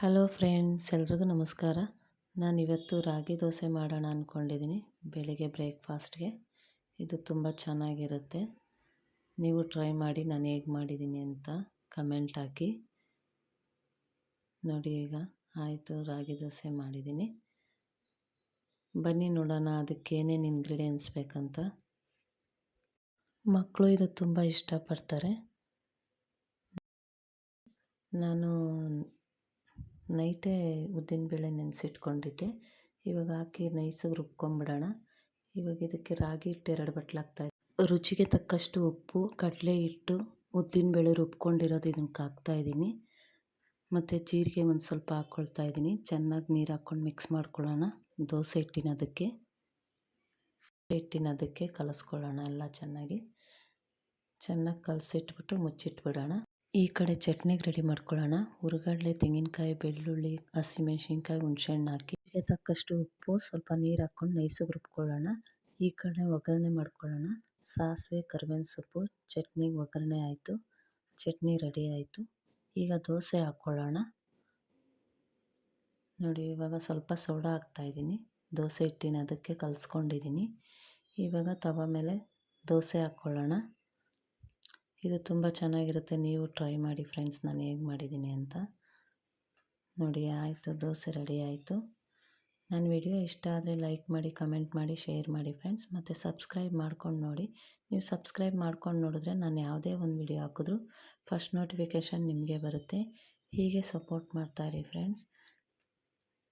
Hello friends, ಎಲ್ರಿಗೂ ನಮಸ್ಕಾರ. ನಾನು ಇವತ್ತು ರಾಗಿ ದೋಸೆ ಮಾಡೋಣ ಅಂದ್ಕೊಂಡಿದ್ದೀನಿ ಬೆಳಿಗ್ಗೆ ಬ್ರೇಕ್ಫಾಸ್ಟ್ಗೆ. ಇದು ತುಂಬ ಚೆನ್ನಾಗಿರುತ್ತೆ. ನೀವು ಟ್ರೈ ಮಾಡಿ, ನಾನು ಹೇಗೆ ಮಾಡಿದ್ದೀನಿ ಅಂತ ಕಮೆಂಟ್ ಹಾಕಿ. ನೋಡಿ ಈಗ, ಆಯಿತು, ರಾಗಿ ದೋಸೆ ಮಾಡಿದ್ದೀನಿ. ಬನ್ನಿ ನೋಡೋಣ, ಅದಕ್ಕೆ ಏನೇನು ಇಂಗ್ರೀಡಿಯೆಂಟ್ಸ್ ಬೇಕಂತ. ಮಕ್ಕಳು ಇದು ತುಂಬ ಇಷ್ಟಪಡ್ತಾರೆ. ನಾನು ನೈಟೇ ಉದ್ದಿನಬೇಳೆ ನೆನೆಸಿಟ್ಕೊಂಡಿದ್ದೆ. ಇವಾಗ ಹಾಕಿ ನೈಸಾಗಿ ರುಬ್ಕೊಂಬಿಡೋಣ. ಇವಾಗ ಇದಕ್ಕೆ ರಾಗಿ ಹಿಟ್ಟು ಎರಡು ಬಟ್ಲಾಗ್ತಾಯಿದೆ ರುಚಿಗೆ ತಕ್ಕಷ್ಟು ಉಪ್ಪು, ಕಡಲೆ ಹಿಟ್ಟು ಉದ್ದಿನಬೇಳೆ ರುಬ್ಕೊಂಡಿರೋದು ಇದಕ್ಕೆ ಹಾಕ್ತಾಯಿದ್ದೀನಿ ಮತ್ತು ಜೀರಿಗೆ ಒಂದು ಸ್ವಲ್ಪ ಹಾಕ್ಕೊಳ್ತಾ ಇದ್ದೀನಿ. ಚೆನ್ನಾಗಿ ನೀರು ಹಾಕ್ಕೊಂಡು ಮಿಕ್ಸ್ ಮಾಡ್ಕೊಳ್ಳೋಣ. ದೋಸೆ ಹಿಟ್ಟಿನ ಅದಕ್ಕೆ. ಹಿಟ್ಟಿನ ಅದಕ್ಕೆ ಕಲಸ್ಕೊಳ್ಳೋಣ ಎಲ್ಲ ಚೆನ್ನಾಗಿ. ಚೆನ್ನಾಗಿ ಕಲಸಿಟ್ಬಿಟ್ಟು ಮುಚ್ಚಿಟ್ಬಿಡೋಣ. ಈ ಕಡೆ ಚಟ್ನಿಗೆ ರೆಡಿ ಮಾಡ್ಕೊಳ್ಳೋಣ ಹುರ್ಗಡ್ಲೆ, ತೆಂಗಿನಕಾಯಿ, ಬೆಳ್ಳುಳ್ಳಿ ಹಸಿಮೆಣಸಿನ್ಕಾಯಿ ಹುಣಸೆಹಣ್ಣು ಹಾಕಿ ತಕ್ಕಷ್ಟು ಉಪ್ಪು, ಸ್ವಲ್ಪ ನೀರು ಹಾಕ್ಕೊಂಡು ನೈಸಿಗೆ ರುಬ್ಕೊಳ್ಳೋಣ ಈ ಕಡೆ ಒಗ್ಗರಣೆ ಮಾಡ್ಕೊಳ್ಳೋಣ ಸಾಸಿವೆ, ಕರಿಬೇವಿನ ಸೊಪ್ಪು, ಚಟ್ನಿಗೆ ಒಗ್ಗರಣೆ ಆಯಿತು. ಚಟ್ನಿ ರೆಡಿ ಆಯಿತು. ಈಗ ದೋಸೆ ಹಾಕ್ಕೊಳ್ಳೋಣ ನೋಡಿ, ಇವಾಗ ಸ್ವಲ್ಪ ಸೋಡಾ ಹಾಕ್ತಾಯಿದ್ದೀನಿ ದೋಸೆ ಹಿಟ್ಟಿನ ಅದಕ್ಕೆ ಕಲಿಸ್ಕೊಂಡಿದ್ದೀನಿ. ಇವಾಗ ತವ ಮೇಲೆ ದೋಸೆ ಹಾಕ್ಕೊಳ್ಳೋಣ ಇದು ತುಂಬ ಚೆನ್ನಾಗಿರುತ್ತೆ. ನೀವು ಟ್ರೈ ಮಾಡಿ ಫ್ರೆಂಡ್ಸ್ ನಾನು ಹೇಗೆ ಮಾಡಿದ್ದೀನಿ ಅಂತ. ನೋಡಿ, ಆಯಿತು, ದೋಸೆ ರೆಡಿ ಆಯಿತು. ನನ್ನ ವಿಡಿಯೋ ಇಷ್ಟ ಆದರೆ ಲೈಕ್ ಮಾಡಿ ಕಮೆಂಟ್ ಮಾಡಿ ಶೇರ್ ಮಾಡಿ ಫ್ರೆಂಡ್ಸ್ ಮತ್ತು ಸಬ್ಸ್ಕ್ರೈಬ್ ಮಾಡ್ಕೊಂಡು ನೋಡಿ. ನೀವು ಸಬ್ಸ್ಕ್ರೈಬ್ ಮಾಡ್ಕೊಂಡು ನೋಡಿದ್ರೆ ನಾನು ಯಾವುದೇ ಒಂದು ವಿಡಿಯೋ ಹಾಕಿದ್ರು ಫಸ್ಟ್ ನೋಟಿಫಿಕೇಷನ್ ನಿಮಗೆ ಬರುತ್ತೆ. ಹೀಗೆ ಸಪೋರ್ಟ್ ಮಾಡ್ತಾಯಿರಿ ಫ್ರೆಂಡ್ಸ್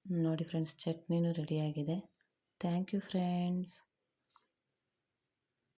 ನೋಡಿ ಫ್ರೆಂಡ್ಸ್ ಚಟ್ನಿನೂ ರೆಡಿಯಾಗಿದೆ ಥ್ಯಾಂಕ್ ಯು ಫ್ರೆಂಡ್ಸ್